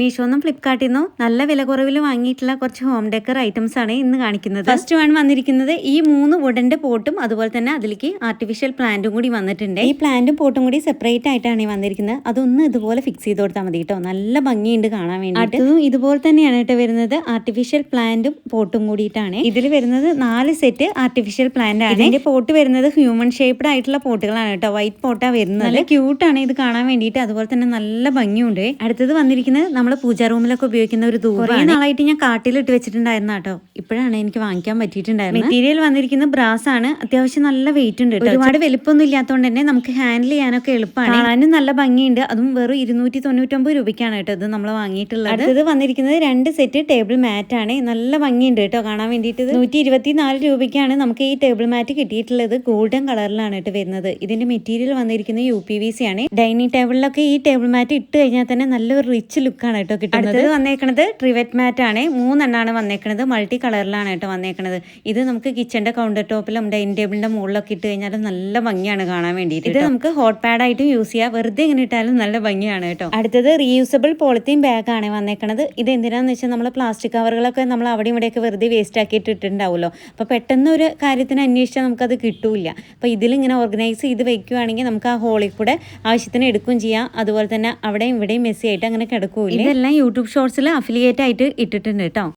മീഷോന്നും ഫ്ലിപ്കാർട്ടിൽ നിന്നും നല്ല വില കുറവിൽ വാങ്ങിയിട്ടുള്ള കുറച്ച് ഹോം ഡെക്കർ ഐറ്റംസ് ആണ് ഇന്ന് കാണിക്കുന്നത്. ഫസ്റ്റ് വൺ വന്നിരിക്കുന്നത് ഈ മൂന്ന് വുഡന്റെ പോട്ടും അതുപോലെ തന്നെ അതിലേക്ക് ആർട്ടിഫിഷ്യൽ പ്ലാന്റും കൂടി വന്നിട്ടുണ്ട്. ഈ പ്ലാന്റും പോട്ടും കൂടി സെപ്പറേറ്റ് ആയിട്ടാണ് ഈ വന്നിരിക്കുന്നത്. അതൊന്ന് ഇതുപോലെ ഫിക്സ് ചെയ്ത് കൊടുത്താൽ മതി കേട്ടോ. നല്ല ഭംഗിയുണ്ട് കാണാൻ വേണ്ടി അടുത്തതും ഇതുപോലെ തന്നെയാണ് കേട്ടോ വരുന്നത്. ആർട്ടിഫിഷ്യൽ പ്ലാന്റും പോട്ടും കൂടിയിട്ടാണ്. ഇതിൽ വരുന്നത് നാല് സെറ്റ് ആർട്ടിഫിഷ്യൽ പ്ലാന്റ് ആണ്. ഇതിന്റെ പോട്ട് വരുന്നത് ഹ്യൂമൻ ഷേപ്ഡ് ആയിട്ടുള്ള പോട്ടുകളാണ് കേട്ടോ. വൈറ്റ് പോട്ടാണ് വരുന്നത്. നല്ല ക്യൂട്ടാണ് ഇത് കാണാൻ വേണ്ടിയിട്ട്. അതുപോലെ തന്നെ നല്ല ഭംഗിയുണ്ട്. അടുത്തത് വന്നിരിക്കുന്നത് നമ്മൾ പൂജാ റൂമിലൊക്കെ ഉപയോഗിക്കുന്ന ഒരു കുറേ നാളായിട്ട് ഞാൻ കാട്ടിലിട്ട് വെച്ചിട്ടുണ്ടായിരുന്ന കേട്ടോ. ഇപ്പോഴാണ് എനിക്ക് വാങ്ങിക്കാൻ പറ്റിയിട്ടുണ്ടായിരുന്നത് മെറ്റീരിയൽ വന്നിരിക്കുന്ന ബ്രാസ് ആണ്. അത്യാവശ്യം നല്ല വെയിറ്റ് ഉണ്ട് ഒരുപാട് വലിപ്പമൊന്നും ഇല്ലാത്തതുകൊണ്ട് തന്നെ നമുക്ക് ഹാൻഡിൽ ചെയ്യാനൊക്കെ എളുപ്പമാണ്. കാണാനും നല്ല ഭംഗിയുണ്ട്. അതും വെറും ഇരുന്നൂറ്റി തൊണ്ണൂറ്റൊമ്പത് രൂപയ്ക്കാണ് കേട്ടോ ഇത് നമ്മൾ വാങ്ങിയിട്ടുള്ളത്. അടുത്തത് വന്നിരിക്കുന്നത് രണ്ട് സെറ്റ് ടേബിൾ മാറ്റ് ആണ്. നല്ല ഭംഗിയുണ്ട് കേട്ടോ കാണാൻ വേണ്ടിയിട്ട് നൂറ്റി ഇരുപത്തി നാല് രൂപയ്ക്കാണ് നമുക്ക് ഈ ടേബിൾ മാറ്റ് കിട്ടിയിട്ടുള്ളത്. ഗോൾഡൻ കളറിലാണ് കേട്ടോ വരുന്നത്. ഇതിന്റെ മെറ്റീരിയൽ വന്നിരിക്കുന്നത് യു പി വി സി ആണ്. ഡൈനിങ് ടേബിളിലൊക്കെ ഈ ടേബിൾ മാറ്റ് ഇട്ട് കഴിഞ്ഞാൽ തന്നെ നല്ലൊരു റിച്ച് ലുക്കാണ് കേട്ടോ കിട്ടുന്നത്. അടുത്തത് വന്നേക്കണത് ട്രിവറ്റ് മാറ്റ് ആണ്. മൂന്നെണ്ണാണ് വന്നേക്കണത്. മൾട്ടി കളറിലാണ് കേട്ടോ വന്നേക്കണത്. ഇത് നമുക്ക് കിച്ചന്റെ കൗണ്ടർ ടോപ്പിലും ഡൈനിങ് ടേബിളിന്റെ മുകളിലൊക്കെ ഇട്ട് കഴിഞ്ഞാൽ നല്ല ഭംഗിയാണ് കാണാൻ വേണ്ടിയിട്ട് ഇത് നമുക്ക് ഹോട്ട് പാഡ് ആയിട്ടും യൂസ് ചെയ്യാം. വെറുതെ ഇങ്ങനെ ഇട്ടാലും നല്ല ഭംഗിയാണ് കേട്ടോ. അടുത്തത് റീയൂസബിൾ പോളിത്തീൻ ബാഗ് ആണ് വന്നേക്കണത്. ഇത് എന്തിനാന്ന് വെച്ചാൽ നമ്മൾ പ്ലാസ്റ്റിക് കവറുകളൊക്കെ നമ്മൾ അവിടെ ഇവിടെയൊക്കെ വെറുതെ വേസ്റ്റ് ആക്കിയിട്ട് ഇട്ടിട്ടുണ്ടാവുമല്ലോ. അപ്പോൾ പെട്ടെന്ന് ഒരു കാര്യത്തിന് അന്വേഷിച്ചാൽ നമുക്കത് കിട്ടൂല അപ്പോൾ ഇതിലിങ്ങനെ ഓർഗനൈസ് ചെയ്ത് വെക്കുകയാണെങ്കിൽ നമുക്ക് ആ ഹോളിൽ കൂടെ ആവശ്യത്തിന് എടുക്കുകയും ചെയ്യാം. അതുപോലെ തന്നെ അവിടെയും ഇവിടെയും മെസ്സി ആയിട്ട് അങ്ങനെ കിടക്കൂല ഇതെല്ലാം യൂട്യൂബ് ഷോർട്സിൽ അഫിലിയേറ്റ് ആയിട്ട് ഇട്ടിട്ടുണ്ട് കേട്ടോ.